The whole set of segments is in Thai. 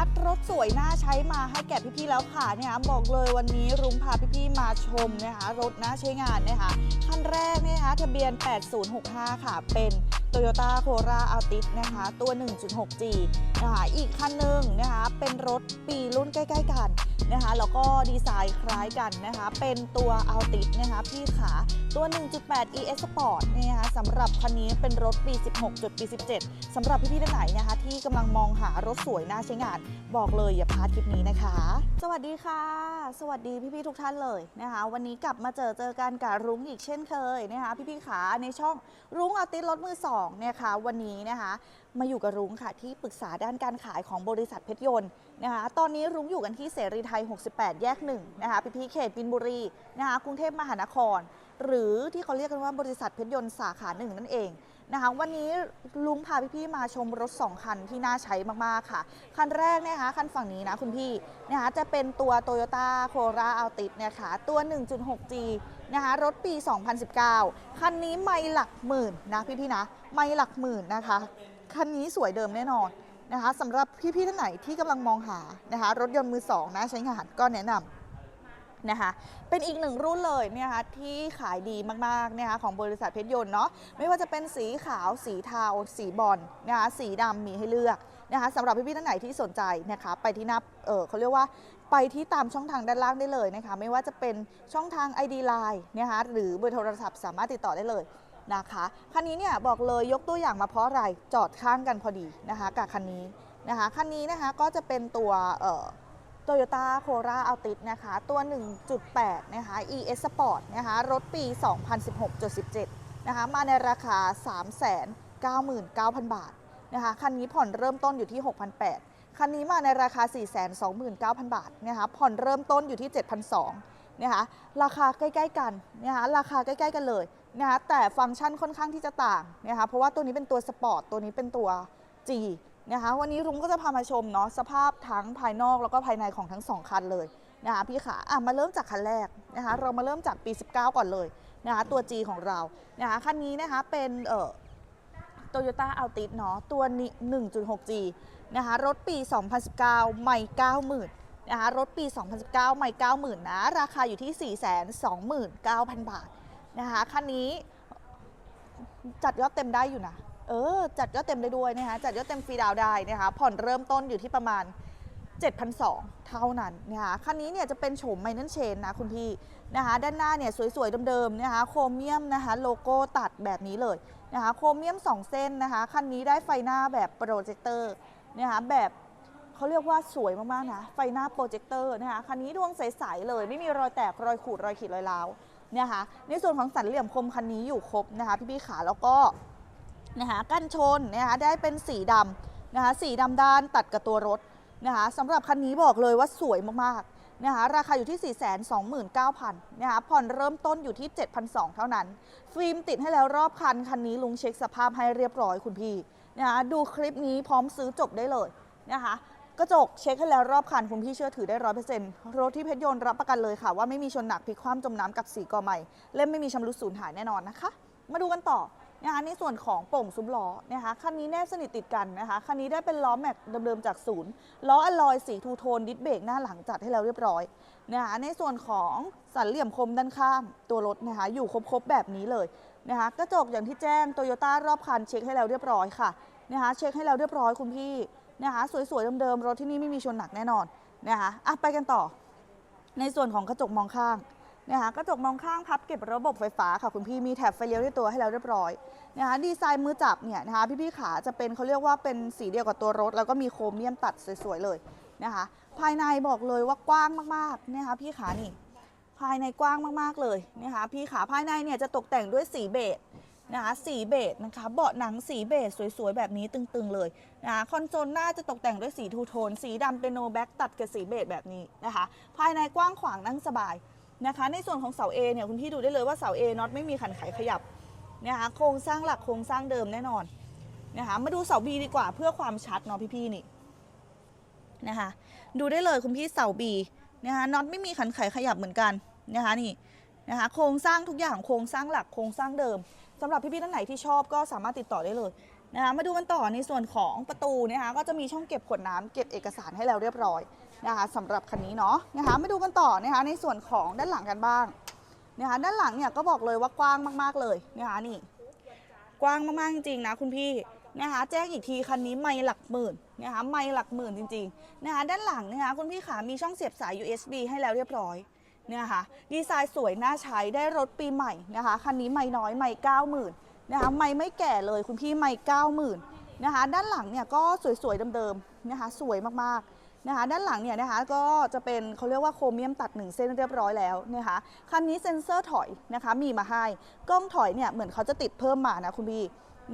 ัดรถสวยน่าใช้มาให้แก่พี่ๆแล้วค่ะเนี่ยบอกเลยวันนี้รุ้งพาพี่ๆมาชมนะคะรถน่าใช้งานนะคะคันแรกเนยนะคะทะเบียน 8065 ค่ะ เป็น Toyota Corolla Altis นะคะตัว 1.6G นะคะอีกคันหนึ่งนะคะเป็นรถปีรุ่นใกล้ๆกันนะคะแล้วก็ดีไซน์คล้ายกันนะคะเป็นตัว Altis นะคะพี่ขา ตัว 1.8 ES Sport เนี่ยนะคะสำหรับคันนี้เป็นรถปี 16 จุดปี 17 สำหรับพี่ๆท่านไหนนะคะ ที่กำลังมองหารถสวยน่าใช้งาน บอกเลยอย่าพลาดคลิปนี้นะคะ สวัสดีค่ะ สวัสดีพี่ๆทุกท่านเลยนะคะ วันนี้กลับมาเจอเจอกันกับรุ้งอีกเช่นเคยนะคะพี่ๆขาในช่องรุ้งอาติสรถมือสองเนี่ยค่ะวันนี้นะคะมาอยู่กับรุ้งค่ะที่ปรึกษาด้านการขายของบริษัทเพชรยนต์นะคะตอนนี้รุ้งอยู่กันที่เสรีไทย 68 แยกหนึ่งนะคะพี่ๆเขตบินบุรีนะคะกรุงเทพมหานคร หรือที่เขาเรียกกันว่าบริษัทเพชรยนต์สาขาหนึ่งนั่นเองนะคะวันนี้ลุงพาพี่ๆมาชมรถ 2 คันที่น่าใช้มากๆค่ะ คันแรกนะคะคันฝั่งนี้นะคุณพี่นะคะจะเป็นตัว Toyota Corolla Altis เนี่ยค่ะตัว 1.6G นะคะรถปี 2019 คันนี้ไม่หลักหมื่นนะพี่ๆนะไม่หลักหมื่นนะคะ คันนี้สวยเดิมแน่นอนนะคะสำหรับพี่ๆท่านไหนที่กำลังมองหานะคะรถยนต์มือสองนะใช้งานก็แนะนำ นะคะเป็นอีกหนึ่งรุ่นเลยเนี่ยนะคะที่ขายดีมากๆนะคะของบริษัทเพชรยนต์เนาะไม่ว่าจะเป็นสีขาวสีเทาสีบอลนะคะสีดำมีให้เลือกนะคะสำหรับพี่ๆท่านไหนที่สนใจนะคะไปที่หน้าเออเขาเรียกว่าไปที่ตามช่องทางด้านล่างได้เลยนะคะไม่ว่าจะเป็นช่องทาง ID Line นะคะหรือเบอร์โทรศัพท์สามารถติดต่อได้เลยนะคะคันนี้เนี่ยบอกเลยยกตัวอย่างมาเพราะอะไรจอดข้างกันพอดีนะคะกับคันนี้นะคะคันนี้นะคะก็จะเป็นตัวเอ่อ Toyota Corolla Altis นะคะ ตัว 1.8 นะคะ ES Sport นะคะ รถปี 2016.17 นะคะ มาในราคา 399,000 บาทนะคะ คันนี้ผ่อนเริ่มต้นอยู่ที่ 6,800 คันนี้มาในราคา 429,000 บาทนะคะ ผ่อนเริ่มต้นอยู่ที่ 7,200 นะคะ ราคาใกล้ ๆ กันนะคะ ราคาใกล้ ๆ กันเลยนะคะ แต่ฟังก์ชันค่อนข้างที่จะต่างนะคะ เพราะว่าตัวนี้เป็นตัวสปอร์ต ตัวนี้เป็นตัว G นะคะ วันนี้รุ้งก็จะพามาชมเนาะสภาพทั้งภายนอกแล้วก็ภายในของทั้งสองคันเลยนะคะพี่ขาอะมาเริ่มจากคันแรกนะคะเรามาเริ่มจากปี 19 ก่อนเลยนะคะตัว G ของเรานะคะคันนี้นะคะเป็นเอ่อ Toyota Altis เนาะตัวนี้ 1.6G นะคะรถปี 2019 ใหม่ 90,000นะคะรถปี 2019 ใหม่ 90,000นะราคาอยู่ที่ 429,000 บาทนะคะคันนี้จัดยอดเต็มได้อยู่นะ เออ จัดยอดเต็มได้ด้วยนะคะ จัดยอดเต็มฟรีดาวได้นะคะ ผ่อนเริ่มต้นอยู่ที่ประมาณ 7,200 เท่านั้นนะคะคันนี้เนี่ยจะเป็นโฉมไมเน c เชนนะคุณพี่นะคะ ด้านหน้าเนี่ยสวยๆเดิมๆนะคะ โครเมียมนะคะโลโก้ตัดแบบนี้เลยนะคะ โครเมียม 2 เส้นนะคะ คันนี้ได้ไฟหน้าแบบโปรเจคเตอร์นะคะแบบเขาเรียกว่าสวยมากๆนะ ไฟหน้าโปรเจคเตอร์นะคะ คันนี้ดวงใสๆเลย ไม่มีรอยแตกรอยขูดรอยขีดรอยร้าวนะคะ ในส่วนของสันเหลี่ยมคมคันนี้อยู่ครบนะคะ พี่ๆขาแล้วก็ นะคะกันชนนะคะได้เป็นสีดำนะคะสีดำด้านตัดกับตัวรถนะคะสำหรับคันนี้บอกเลยว่าสวยมากๆนะคะราคาอยู่ที่ 429,000นะคะผ่อนเริ่มต้นอยู่ที่ 7,200 เท่านั้น ฟิล์มติดให้แล้วรอบคัน คันนี้ลุงเช็คสภาพให้เรียบร้อยคุณพี่นะคะดูคลิปนี้พร้อมซื้อจบได้เลยนะคะกระจกเช็คให้แล้วรอบคันคุณพี่เชื่อถือได้ร้อยเปอร์เซ็นต์รถที่เพชรยนต์รับประกันเลยค่ะ ว่าไม่มีชนหนักพลิกคว่ำจมน้ำกับสีกอใหม่ เล่มไม่มีชำรุดสูญหายแน่นอนนะคะ มาดูกันต่อ นะคะในส่วนของโป่งซุ้มล้อนะคะคันนี้แนบสนิทติดกันนะคะคันนี้ได้เป็นล้อแม็กเดิมๆจากศูนย์ล้ออลลอยสีทูโทนดิสเบรกหน้าหลังจัดให้แล้วเรียบร้อยนะคะในส่วนของสันเหลี่ยมคมด้านข้างตัวรถนะคะอยู่ครบๆแบบนี้เลยนะคะกระจกอย่างที่แจ้งโตโยต้ารอบคันเช็คให้แล้วเรียบร้อยค่ะนะคะเช็คให้แล้วเรียบร้อยคุณพี่นะคะสวยๆเดิมๆรถที่นี่ไม่มีชนหนักแน่นอนนะคะอะไปกันต่อ ในส่วนของกระจกมองข้าง นะคะกระจกมองข้างพับเก็บระบบไฟฟ้าค่ะคุณพี่มีแถบไฟเลี้ยวที่ตัวให้แล้วเรียบร้อยนะคะดีไซน์มือจับเนี่ยนะคะพี่ๆขาจะเป็นเขาเรียกว่าเป็นสีเดียวกับตัวรถ แล้วก็มีโครเมียมตัดสวยๆเลยนะคะภายในบอกเลยว่ากว้างมากๆนะคะพี่ขานี่ภายในกว้างมากๆเลยนะคะพี่ขาภายในเนี่ยจะตกแต่งด้วยสีเบจนะคะสีเบจนะคะเบาะหนังสีเบจสวยๆ แบบนี้ตึงๆเลยนะคะคอนโซลหน้าจะตกแต่งด้วยสีทูโทน สีดำเป็นโนแบ็กตัดกับสีเบจแบบนี้นะคะภายในกว้างขวางนั่งสบาย นะคะ ในส่วนของเสา A เนี่ยคุณพี่ดูได้เลยว่าเสา A น็อตไม่มีขันไขขยับนะคะโครงสร้างหลักโครงสร้างเดิมแน่นอนนะคะมาดูเสา B ดีกว่าเพื่อความชัดเนาะพี่ๆนี่นะคะดูได้เลยคุณพี่เสา B นะคะน็อตไม่มีขันไขขยับเหมือนกันนะคะนี่นะคะโครงสร้างทุกอย่างโครงสร้างหลักโครงสร้างเดิมสำหรับพี่ๆท่านไหนที่ชอบก็สามารถติดต่อได้เลยนะคะมาดูกันต่อในส่วนของประตูนะคะก็จะมีช่องเก็บขวดน้ำเก็บเอกสารให้แล้วเรียบร้อย นะคะสำหรับคันนี้เนาะนะคะมาดูกันต่อนะคะในส่วนของด้านหลังกันบ้างนะคะด้านหลังเนี่ยก็บอกเลยว่ากว้างมากๆเลยนะคะนี่ กว้างมากๆจริงๆนะคุณพี่นะคะแจ้งอีกทีคันนี้ไม่หลักหมื่นนะคะไม่หลักหมื่นจริงๆนะคะด้านหลังนะคะคุณพี่ขามีช่องเสียบสาย USB ให้แล้วเรียบร้อยนะคะดีไซน์สวยน่าใช้ได้รถปีใหม่นะคะคันนี้ไม่น้อยไม่เก้าหมื่นนะคะไม่ไม่แก่เลยคุณพี่ไม่เก้าหมื่นนะคะด้านหลังเนี่ยก็สวยๆเดิมๆนะคะสวยมากๆ นะคะด้านหลังเนี่ยนะคะก็จะเป็นเขาเรียกว่าโครเมียมตัดหนึ่งเส้นเรียบร้อยแล้วนะคะคันนี้เซ็นเซอร์ถอยนะคะมีมาให้กล้องถอยเนี่ยเหมือนเขาจะติดเพิ่มมานะคุณพี่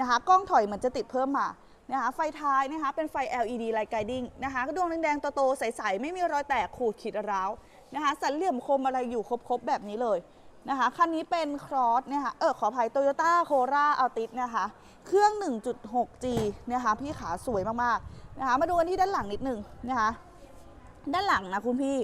นะคะกล้องถอยเหมือนจะติดเพิ่มมานะคะไฟท้ายนะคะเป็นไฟ LED Light Guiding นะคะดวงแดงๆโตๆใสๆไม่มีรอยแตกขูดขีดร้าวนะคะสันเหลี่ยมคมอะไรอยู่ครบๆแบบนี้เลย นะคะคันนี้เป็นครอสนะคะเออขออภัยโตโยต้าโคราอัลติสนะคะ เครื่อง 1.6G นะคะพี่ขาสวยมากๆนะคะมาดูกันที่ด้านหลังนิดนึงนะคะด้านหลังนะคุณพี่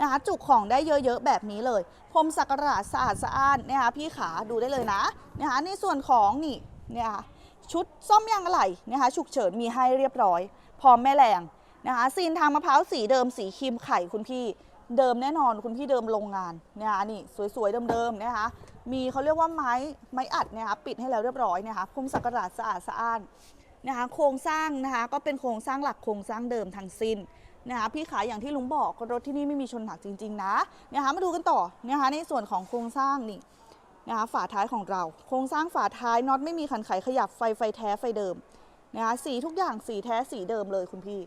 นะคะจุกของได้เยอะๆแบบนี้เลยพรมสักการะสะอาดสะอ้านนะคะพี่ขาดูได้เลยนะนะคะในส่วนของนี่เนี่ยค่ะชุดซ่อมยางอะไหล่นะคะฉุกเฉินมีให้เรียบร้อย พร้อมแม่แรงนะคะซีนทางมะพร้าวสีเดิมสีครีมไข่คุณพี่ เดิมแน่นอนคุณพี่เดิมโรงงานเนะคะนี่สวยๆเดิมๆนะคะมีเขาเรียกว่าไม้ไม้อัดนะคะปิดให้แล้วเรียบร้อยนะคะคุมสักการะสะอาดสะอ้านนะคะโครงสร้างนะคะก็เป็นโครงสร้างหลักโครงสร้างเดิมทั้งสิ้นนะคะพี่ขายอย่างที่ลุงบอกรถที่นี่ไม่มีชนหนักจริงๆนะนะคะมาดูกันต่อนะคะในส่วนของโครงสร้างนี่นะคะฝาท้ายของเรา โครงสร้างฝาท้ายน็อตไม่มีขันไขขยับไฟไฟแท้ไฟเดิมนะคะสีทุกอย่างสีแท้สีเดิมเลยคุณพี่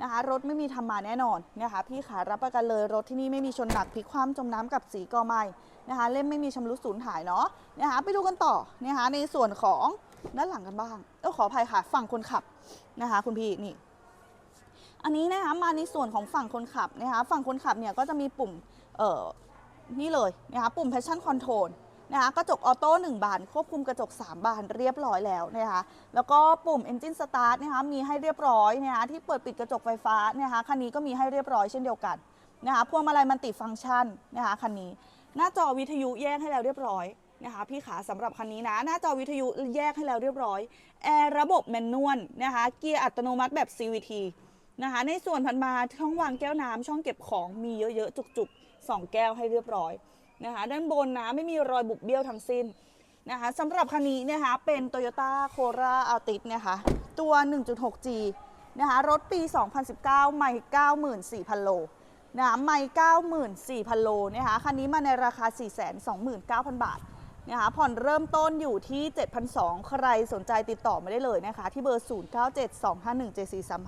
นะคะ รถไม่มีทำมาแน่นอนนะคะ พี่ขารับประกันเลยรถที่นี่ไม่มีชนหนักพลิกคว่ำจมน้ำกับสีกอไม้นะคะ เล่มไม่มีชำรุดสูญหายเนาะนะคะ ไปดูกันต่อนะคะในส่วนของด้านหลังกันบ้างเออขออภัยค่ะ ฝั่งคนขับนะคะ คุณพี่นี่ อันนี้นะคะมาในส่วนของฝั่งคนขับนะคะ ฝั่งคนขับเนี่ยก็จะมีปุ่มเอ่อนี่เลยนะคะปุ่ม passion control นะคะกระจกออโต้1บาน ควบคุมกระจก 3 บานเรียบร้อยแล้วนะคะแล้วก็ปุ่ม engine start นะคะมีให้เรียบร้อยนะคะที่เปิดปิดกระจกไฟฟ้านะคะคันนี้ก็มีให้เรียบร้อยเช่นเดียวกันนะคะพวงมาลัยมันติฟังก์ชันนะคะคันนี้ หน้าจอวิทยุแยกให้แล้วเรียบร้อยนะคะพี่ขาสำหรับคันนี้นะ หน้าจอวิทยุแยกให้แล้วเรียบร้อยแอร์ระบบแมนนวลนะคะเกียร์อัตโนมัติแบบ CVT นะคะในส่วนพันมาช่องวางแก้วน้ำช่องเก็บของมีเยอะๆจุกๆ 2 แก้วให้เรียบร้อย นะคะด้านบนนะไม่มีรอยบุบเบี้ยวทั้งสิ้นนะคะสำหรับคันนี้นะคะเป็น Toyota Corolla Altis นะคะตัว 1.6G นะคะรถปี 2019 ไม่ 94,000 โลนะคะไม่ 94,000 โลนะคะคันนี้มาในราคา 429,000 บาท นะคะผ่อนเริ่มต้นอยู่ที่ 7,200 ใครสนใจติดต่อมาได้เลยนะคะ ที่เบอร์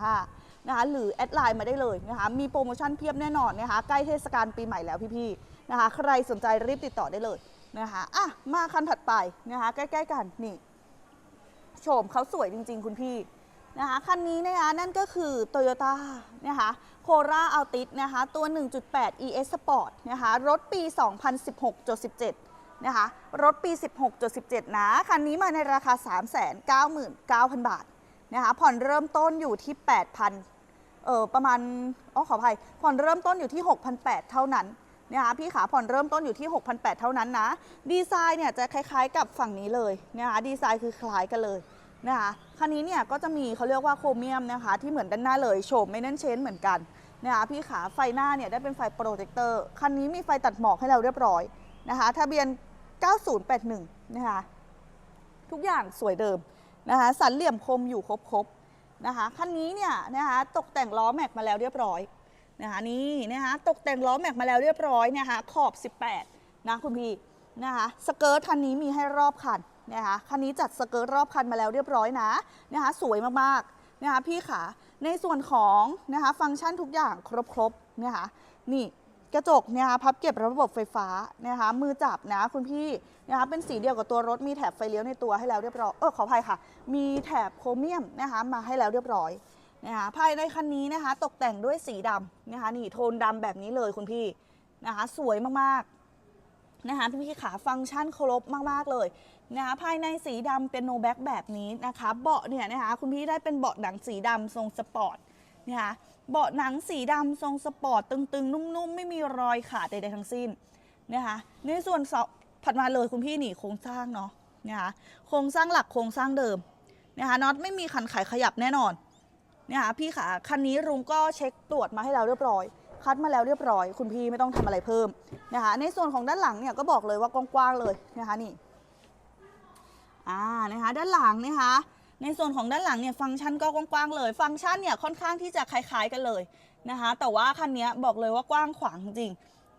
0972517435 นะคะหรือแอดไลน์มาได้เลยนะคะ มีโปรโมชั่นเพียบแน่นอนนะคะ ใกล้เทศกาลปีใหม่แล้วพี่ๆนะคะ ใครสนใจรีบติดต่อได้เลยนะคะอะมาคันถัดไปนะคะ ใกล้ๆกันนี่โฉมเขาสวยจริง ๆ คุณพี่นะคะคันนี้นะคะนั่นก็คือ Toyota นะคะโคราอัลติสนะคะตัว 1.8 ES Sport นะคะรถปี 2016.17 นะคะ รถปี 16.17 นะ คันนี้มาในราคา 399,000 บาทนะคะ ผ่อนเริ่มต้นอยู่ที่ 8,000 เออประมาณ อ๋อขออภัย ผ่อนเริ่มต้นอยู่ที่ 6,800 เท่านั้นนะคะพี่ขาผ่อนเริ่มต้นอยู่ที่ 6,800 เท่านั้นนะ ดีไซน์เนี่ยจะคล้ายๆกับฝั่งนี้เลยนะคะดีไซน์คือคล้ายกันเลยนะคะคันนี้เนี่ยก็จะมีเขาเรียกว่าโครเมียมนะคะที่เหมือนด้านหน้าเลยโฉมไม่เน้นเชนเหมือนกันนะคะพี่ขาไฟหน้าเนี่ยได้เป็นไฟโปรเจคเตอร์คันนี้มีไฟตัดหมอกให้เราเรียบร้อย นะคะทะเบียน 9081 นะคะทุกอย่างสวยเดิมนะคะสันเหลี่ยมคมอยู่ครบๆนะคะคันนี้เนี่ยนะคะตกแต่งล้อแม็กมาแล้วเรียบร้อยนะคะนี่นะคะตกแต่งล้อแม็กมาแล้วเรียบร้อยนะคะขอบ 18 นะคุณพี่นะคะสเกิร์ตคันนี้มีให้รอบคันนะคะคันนี้จัดสเกิร์ตรอบคันมาแล้วเรียบร้อยนะนะคะสวยมากๆนะคะพี่ขาในส่วนของนะคะฟังก์ชันทุกอย่างครบๆนะคะนี่ กระจกเนี่ยค่ะพับเก็บระบบไฟฟ้านะคะมือจับนะคุณพี่นะคะเป็นสีเดียวกับตัวรถมีแถบไฟเลี้ยวในตัวให้แล้วเรียบร้อยเออขออภัยค่ะ มีแถบโครเมียมนะคะมาให้แล้วเรียบร้อยนะคะภายในคันนี้นะคะตกแต่งด้วยสีดำนะคะนี่โทนดำแบบนี้เลยคุณพี่นะคะสวยมากๆนะคะพี่พี่ขาฟังก์ชันครบมากๆเลยนะคะภายในสีดำเป็นโนแบ็กแบบนี้นะคะเบาะเนี่ยนะคะคุณพี่ได้เป็นเบาะหนังสีดำทรงสปอร์ต นะคะเบาะหนังสีดำทรงสปอร์ตตึง ๆ นุ่ม ๆ ไม่มีรอยขาดใดๆทั้งสิ้นนะคะในส่วนเสาถัดมาเลยคุณพี่นี่โครงสร้างเนาะนะคะโครงสร้างหลักโครงสร้างเดิมนะคะน็อตไม่มีคันไขขยับแน่นอนนะคะพี่ขาคันนี้รุงก็เช็คตรวจมาให้แล้วเรียบร้อย คัดมาแล้วเรียบร้อย คุณพี่ไม่ต้องทำอะไรเพิ่มนะคะในส่วนของด้านหลังเนี่ยก็บอกเลยว่ากว้างๆเลยนะคะนี่อ่านะคะด้านหลังนะคะ ในส่วนของด้านหลังเนี่ยฟังก์ชันก็กว้างๆเลย ฟังก์ชันเนี่ยค่อนข้างที่จะคล้ายๆกันเลยนะคะ แต่ว่าคันนี้บอกเลยว่ากว้างขวางจริง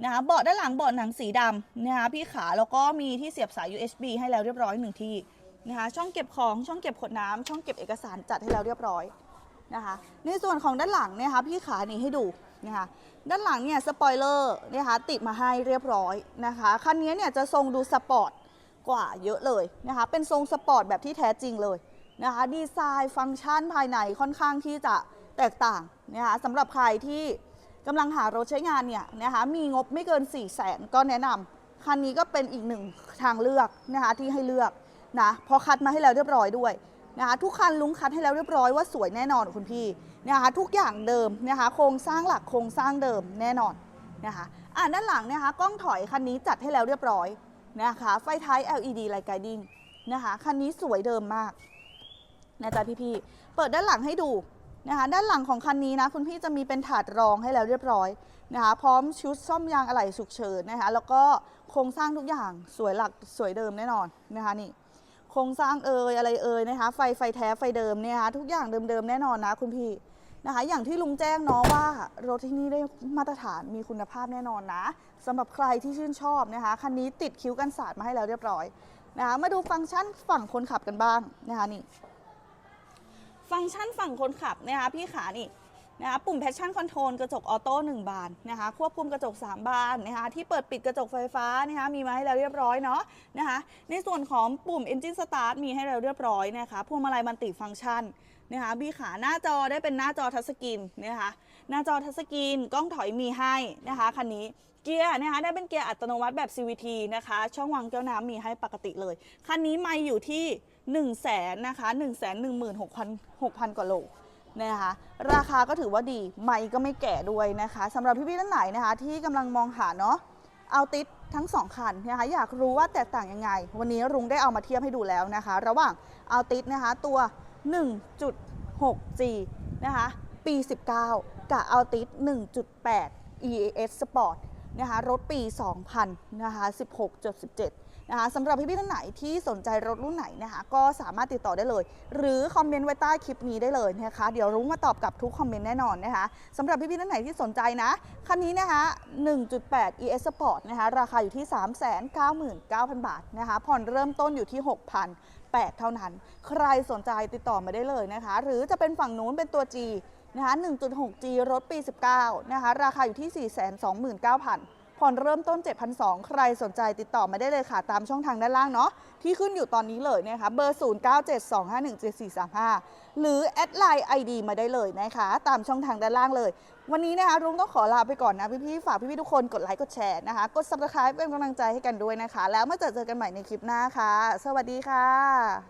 นะคะเบาะด้านหลังเบาะหนังสีดำนะคะพี่ขาแล้วก็มีที่เสียบสาย USB ให้แล้วเรียบร้อยหนึ่งที่นะคะช่องเก็บของช่องเก็บขวดน้ำช่องเก็บเอกสารจัดให้แล้วเรียบร้อยนะคะ ในส่วนของด้านหลังเนะคะพี่ขานี่ให้ดูนะคะด้านหลังเนี่ยสปอยเลอร์นะคะติดมาให้เรียบร้อยนะคะคันนี้เนี่ยจะทรงดูสปอร์ตกว่าเยอะเลยนะคะเป็นทรงสปอร์ตแบบที่แท้จริงเลย นะคะดีไซน์ฟังก์ชันภายในค่อนข้างที่จะแตกต่างนะคะสำหรับใครที่กำลังหารถใช้งานเนี่ยนะคะมีงบไม่เกิน 4 0 0แสนก็แนะนำคันนี้ก็เป็นอีกหนึ่งทางเลือกนะคะที่ให้เลือกนะพอคัดมาให้แล้วเรียบร้อยด้วยนะคะทุกคันลุงคัดให้แล้วเรียบร้อยว่าสวยแน่นอนคุณพี่นะคะทุกอย่างเดิมนะคะโครงสร้างหลักโครงสร้างเดิมแน่นอนนะคะอ่าด้านหลังนะคะกล้องถอยคันนี้จัดให้แล้วเรียบร้อยนะคะไฟท้าย LED Light Guiding นะคะคันนี้สวยเดิมมาก นะจ๊ะพี่ๆเปิดด้านหลังให้ดูนะคะด้านหลังของคันนี้นะคุณพี่จะมีเป็นถาดรองให้แล้วเรียบร้อยนะคะพร้อมชุดซ่อมยางอะไหล่ฉุกเฉินนะคะแล้วก็โครงสร้างทุกอย่างสวยหลักสวยเดิมแน่นอนนะคะนี่โครงสร้างเอ่ยอะไรเอ่ยนะคะไฟไฟแท้ไฟเดิมเนี่ยนะคะทุกอย่างเดิมๆแน่นอนนะคุณพี่นะคะอย่างที่ลุงแจ้งเนาะว่ารถที่นี่ได้มาตรฐานมีคุณภาพแน่นอนนะสำหรับใครที่ชื่นชอบนะคะคันนี้ติดคิ้วกันสาดมาให้แล้วเรียบร้อยนะคะมาดูฟังก์ชันฝั่งคนขับกันบ้างนะคะนี่ ฟังก์ชันฝั่งคนขับนะคะพี่ขานี่นะคะปุ่ม Passion Control กระจกออโต้1บานนะคะควบคุมกระจก 3 บานนะคะที่เปิดปิดกระจกไฟฟ้านะคะมีมาให้แล้วเรียบร้อยเนาะนะคะในส่วนของปุ่ม Engine Start มีให้แล้วเรียบร้อยนะคะพวงมาลัยมันติฟังก์ชันนะคะพี่ขาหน้าจอได้เป็นหน้าจอทัชสกรีนนะคะหน้าจอทัชสกรีนกล้องถอยมีให้นะคะคันนี้เกียร์นะคะได้เป็นเกียร์อัตโนมัติแบบ CVT นะคะช่องวางแก้วน้ำมีให้ปกติเลย คันนี้ไม่อยู่ที่ 1 0 0 0 0แสนนะคะ1 1 6 0 0 6,000 กว่าโลนะคะราคาก็ถือว่าดีไม่ก็ไม่แก่ด้วยนะคะสำหรับพี่ๆท่านไหนนะคะ ที่กำลังมองหาเนาะเอาติดทั้ง 2 คันนะคะอยากรู้ว่าแตกต่างยังไง วันนี้รุงได้เอามาเทียบให้ดูแล้วนะคะ ระหว่างเอาติดนะคะตัว 1.6G นะคะปี 19 กับเอาติด1.8 EAS Sport นะคะรถปี 2000นะคะ16.17นะคะสำหรับพี่ๆท่านไหนที่สนใจรถรุ่นไหนนะคะก็สามารถติดต่อได้เลย หรือคอมเมนต์ไว้ใต้คลิปนี้ได้เลยนะคะเดี๋ยวรุ้งมาตอบกับทุกคอมเมนต์แน่นอนนะคะสำหรับพี่ๆท่านไหนที่สนใจนะคันนี้นะคะ1.8 ES Sport นะคะราคาอยู่ที่ 399,000 บาทนะคะผ่อนเริ่มต้นอยู่ที่ 6,000 8เท่านั้น ใครสนใจติดต่อมาได้เลยนะคะ หรือจะเป็นฝั่งนู้นเป็นตัว G นะคะ 1.6G รถปี 19 นะคะ ราคาอยู่ที่ 429,000 ผ่อนเริ่มต้น 7,200 ใครสนใจติดต่อมาได้เลยค่ะ ตามช่องทางด้านล่างเนาะ ที่ขึ้นอยู่ตอนนี้เลยนะคะ เบอร์ 0972517435 หรือแอดไลน์ ID มาได้เลยนะคะ ตามช่องทางด้านล่างเลย วันนี้นะคะ รุ้งต้องขอลาไปก่อนนะพี่ๆ ฝากพี่ๆ ทุกคนกดไลค์ กดแชร์นะคะ กด subscribe เป็นกำลังใจให้กันด้วยนะคะ แล้วมาเจอเจอกันใหม่ในคลิปหน้าค่ะ สวัสดีค่ะ